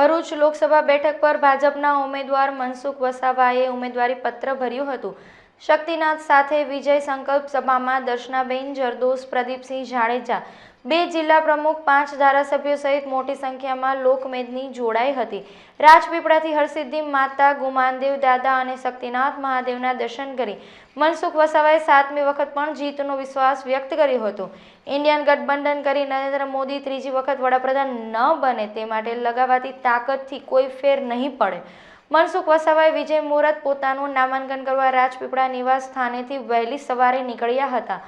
ભરૂચ લોકસભા બેઠક પર ભાજપના ઉમેદવાર મનસુખ વસાવાએ ઉમેદવારી પત્ર ભર્યું હતું. શક્તિનાથ સાથે વિજય સંકલ્પ સભામાં દર્શનાબેન જરદોસ પ્રદીપસિંહ જાડેજા બે જિલ્લા પ્રમુખ, પાંચ ધારાસભ્યો સહિત મોટી સંખ્યામાં લોકમેદની જોડાઈ હતી. રાજપીપળાથી હરસિદ્ધિ માતા, ગુમાનદેવ દાદા અને શક્તિનાથ મહાદેવના દર્શન કરી મનસુખ વસાવાએ સાતમી વખત પણ જીતનો વિશ્વાસ વ્યક્ત કર્યો હતો. ઇન્ડિયન ગઠબંધન કરી નરેન્દ્ર મોદી ત્રીજી વખત વડાપ્રધાન ન બને તે માટે લગાવાતી તાકતથી કોઈ ફેર નહીં પડે. મનસુખ વસાવાએ વિજય મુહૂર્ત પોતાનું નામાંકન કરવા રાજપીપળા નિવાસ સ્થાનેથી વહેલી સવારે નીકળ્યા હતા.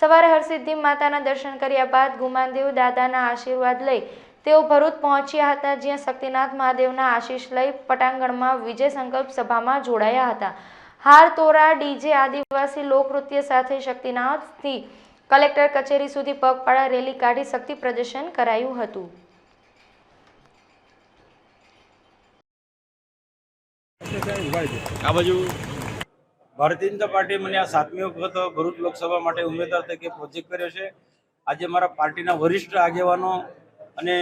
સવારે હરસિદ્ધિ માતાના દર્શન કર્યા બાદ ગુમાનદેવ દાદાના આશીર્વાદ લઈ તેઓ ભરૂચ પહોંચ્યા હતા, જ્યાં શક્તિનાથ મહાદેવના આશીષ લઈ પટાંગણમાં વિજય સંકલ્પ સભામાં જોડાયા હતા. હાર તોરા, ડીજે આદિવાસી લોકનૃત્ય સાથે શક્તિનાથથી કલેક્ટર કચેરી સુધી પગપાળા રેલી કાઢી શક્તિ પ્રદર્શન કરાયું હતું. આ બાજુ? ભારતીય જનતા પાર્ટી મને આ સાતમી વખત ભરૂચ લોકસભા માટે ઉમેદવાર તરીકે પ્રોજેક્ટ કર્યો છે. આજે મારા પાર્ટીના વરિષ્ઠ આગેવાનો અને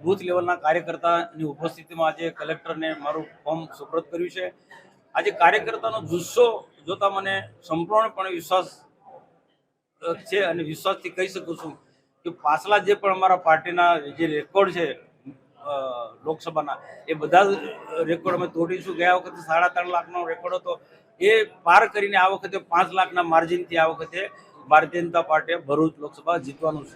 બૂથ લેવલના કાર્યકર્તાની ઉપસ્થિતિમાં આજે કલેક્ટરને મારું ફોર્મ સુપ્રત કર્યું છે. આજે કાર્યકર્તાનો જુસ્સો જોતા મને સંપૂર્ણપણે વિશ્વાસ છે અને વિશ્વાસથી કહી શકું છું કે પાછલા જે પણ અમારા પાર્ટીના જે રેકોર્ડ છે લોકસભાના. એ બધા રેકોર્ડ અમે તોડીશું. ગયા વખતે સાડા ત્રણ લાખનો રેકોર્ડ હતો. એ પાર કરીને આ વખતે પાંચ લાખના માર્જિનથી આ વખતે ભારતીય જનતા પાર્ટીએ ભરૂચ લોકસભા જીતવાનું છે.